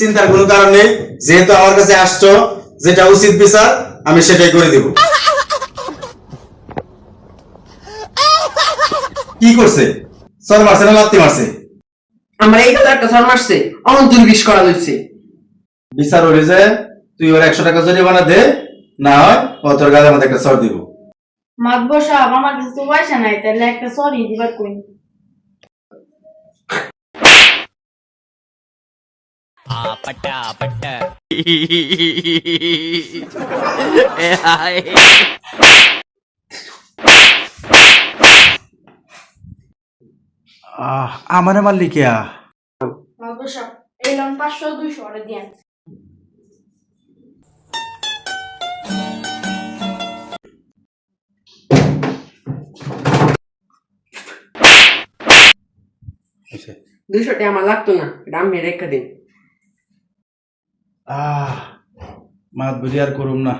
চিন্তার কোনো কারণ নেই যেহেতু আমার কাছে আসছো যেটা উচিত বিচার আমি সেটাই করে দিব। কি করছে? সর মারছে না লাত্তি মারছে? আমার এই কথা একটা সর মারছে অনন্ত বিষ করা হয়েছে। বিচার হলে যে তুই ওর একশো টাকা জরিমানা দে না হয় ও তোর গালের মধ্যে একটা সর দিব। মাতবর সাহেব আমার কাছে তো পয়সা নাই তাহলে একটা সরি দিবার কই? আমার ఆపట আমারে কে এই দুইশো আচ্ছা, টাকা আমার লাগতো না এটা আমি রেখে দিন। আহ মাত বুঝি আর করুম না।